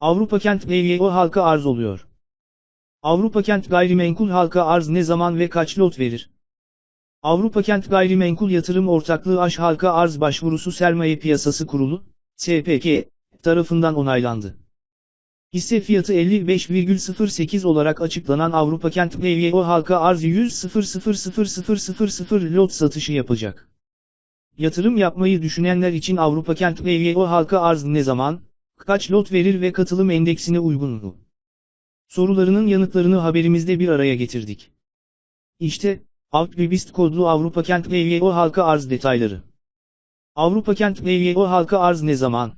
Avrupa Kent BYO halka arz oluyor. Avrupa Kent gayrimenkul halka arz ne zaman ve kaç lot verir? Avrupa Kent Gayrimenkul Yatırım Ortaklığı Aş Halka Arz Başvurusu Sermaye Piyasası Kurulu, SPK, tarafından onaylandı. Hisse fiyatı 55,08 olarak açıklanan Avrupa Kent BYO halka arz 100.0000000 lot satışı yapacak. Yatırım yapmayı düşünenler için Avrupa Kent BYO halka arz ne zaman, kaç lot verir ve katılım endeksine uygun mu? Sorularının yanıtlarını haberimizde bir araya getirdik. İşte, Altbibist kodlu Avrupa Kent BYO halka arz detayları. Avrupa Kent BYO halka arz ne zaman?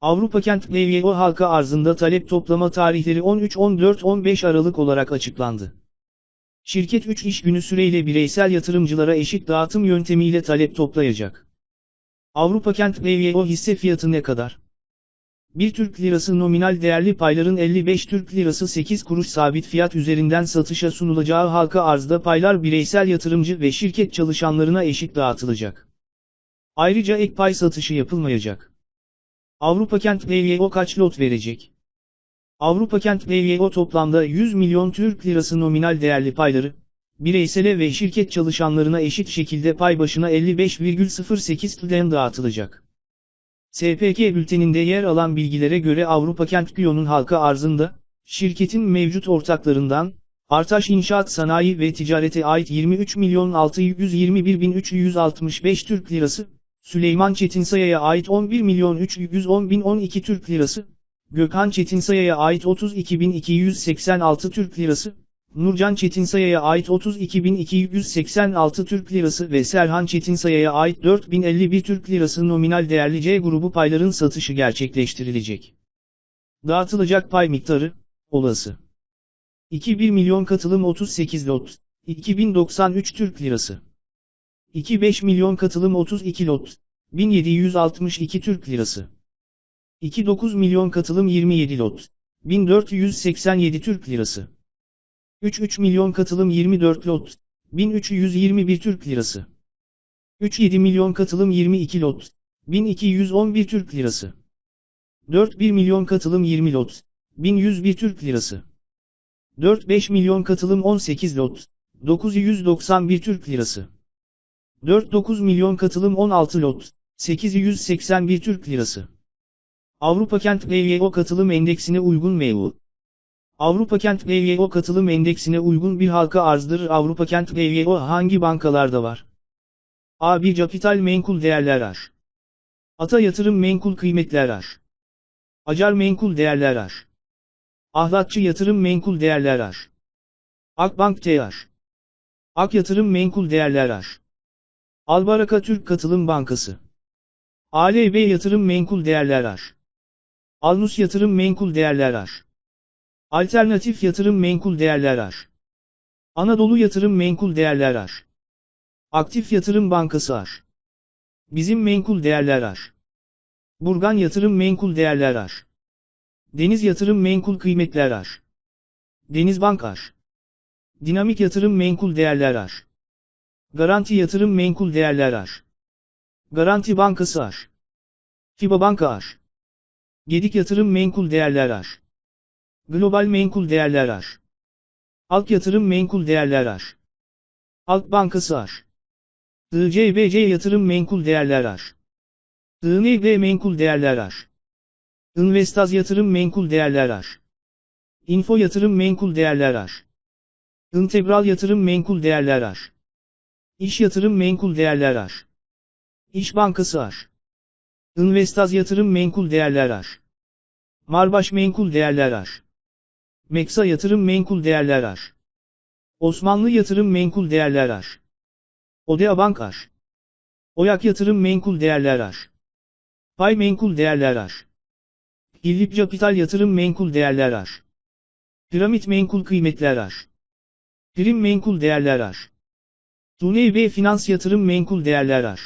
Avrupa Kent BYO halka arzında talep toplama tarihleri 13-14-15 Aralık olarak açıklandı. Şirket 3 iş günü süreyle bireysel yatırımcılara eşit dağıtım yöntemiyle talep toplayacak. Avrupa Kent BYO hisse fiyatı ne kadar? 1 Türk Lirası nominal değerli payların 55 Türk Lirası 8 kuruş sabit fiyat üzerinden satışa sunulacağı halka arzda paylar bireysel yatırımcı ve şirket çalışanlarına eşit dağıtılacak. Ayrıca ek pay satışı yapılmayacak. Avrupa Kent BYO kaç lot verecek? Avrupa Kent BYO toplamda 100 milyon Türk Lirası nominal değerli payları, bireysele ve şirket çalışanlarına eşit şekilde pay başına 55,08 TL'den dağıtılacak. SPK bülteninde yer alan bilgilere göre Avrupa Kent Güyo'nun halka arzında, şirketin mevcut ortaklarından, Artaş İnşaat Sanayi ve Ticarete ait 23.621.365 Türk Lirası, Süleyman Çetinsaya'ya ait 11.310.012 Türk Lirası, Gökhan Çetinsaya'ya ait 32.286 Türk Lirası, Nurcan Çetinsaya'ya ait 32.286 Türk Lirası ve Serhan Çetinsaya'ya ait 4051 Türk Lirası nominal değerli C grubu payların satışı gerçekleştirilecek. Dağıtılacak pay miktarı, olası. 2 milyon katılım 38 lot, 2093 Türk Lirası. 2 milyon katılım 32 lot, 1762 Türk Lirası. 2 milyon katılım 27 lot, 1487 Türk Lirası. 3 milyon katılım 24 lot, 1321 Türk Lirası. 3 milyon katılım 22 lot, 1211 Türk Lirası. 4 milyon katılım 20 lot, 1101 Türk Lirası. 4-5 milyon katılım 18 lot, 991 Türk Lirası. 4-9 milyon katılım 16 lot, 881 Türk Lirası. Avrupa Kent BYO katılım endeksine uygun mevzu. Avrupa Kent BYO katılım endeksine uygun bir halka arzdır. Avrupa Kent BYO hangi bankalarda var? A1 Capital Menkul Değerler AŞ. Ata Yatırım Menkul Kıymetler AŞ. Acar Menkul Değerler AŞ. Ahlatçı Yatırım Menkul Değerler AŞ. Akbank TH. Ak Yatırım Menkul Değerler AŞ. Albaraka Türk Katılım Bankası. ALB Yatırım Menkul Değerler AŞ. Alnus Yatırım Menkul Değerler AŞ. Alternatif Yatırım Menkul Değerler AŞ. Anadolu Yatırım Menkul Değerler AŞ. Aktif Yatırım Bankası AŞ. Bizim Menkul Değerler AŞ. Burgan Yatırım Menkul Değerler AŞ. Deniz Yatırım Menkul Kıymetler AŞ. Denizbank AŞ. Dinamik Yatırım Menkul Değerler AŞ. Garanti Yatırım Menkul Değerler AŞ. Garanti Bankası AŞ. FIBA Banka AŞ. Gedik Yatırım Menkul Değerler AŞ. Global Menkul Değerler AŞ. Halk Yatırım Menkul Değerler AŞ. Halk Bankası AŞ. ICBC Yatırım Menkul Değerler AŞ. ING Menkul Değerler AŞ. Investaz Yatırım Menkul Değerler AŞ. Info Yatırım Menkul Değerler AŞ. Integral Yatırım Menkul Değerler AŞ. İş Yatırım Menkul Değerler AŞ. İş Bankası AŞ. Investaz Yatırım Menkul Değerler AŞ. Marbaş Menkul Değerler AŞ. Meksa Yatırım Menkul Değerler AŞ. Osmanlı Yatırım Menkul Değerler AŞ. Odea Bank AŞ. Oyak Yatırım Menkul Değerler AŞ. Pay Menkul Değerler AŞ. İllip Capital Yatırım Menkul Değerler AŞ. Piramit Menkul Kıymetler AŞ. Prim Menkul Değerler AŞ. Tuney B Finans Yatırım Menkul Değerler AŞ.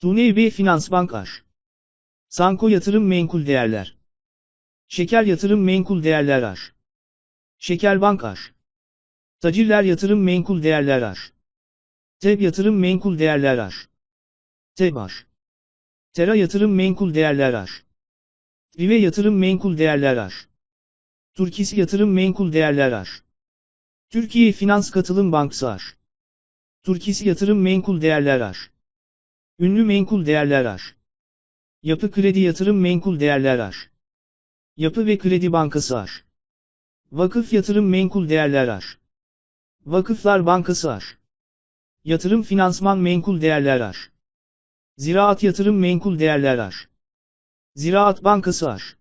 Tuney B Finans Bank AŞ. Sanko Yatırım Menkul Değerler. Şeker Yatırım Menkul Değerler AŞ. Şeker Bank AŞ. Tacirler Yatırım Menkul Değerler AŞ. TEB Yatırım Menkul Değerler AŞ. TEB AŞ. Tera Yatırım Menkul Değerler AŞ. Rive Yatırım Menkul Değerler AŞ. Turkis Yatırım Menkul Değerler AŞ. Türkiye Finans Katılım Bankası AŞ. Turkis Yatırım Menkul Değerler AŞ. Ünlü Menkul Değerler AŞ. Yapı Kredi Yatırım Menkul Değerler AŞ. Yapı ve Kredi Bankası AŞ. Vakıf Yatırım Menkul Değerler AŞ. Vakıflar Bankası AŞ. Yatırım Finansman Menkul Değerler AŞ. Ziraat Yatırım Menkul Değerler AŞ. Ziraat Bankası AŞ.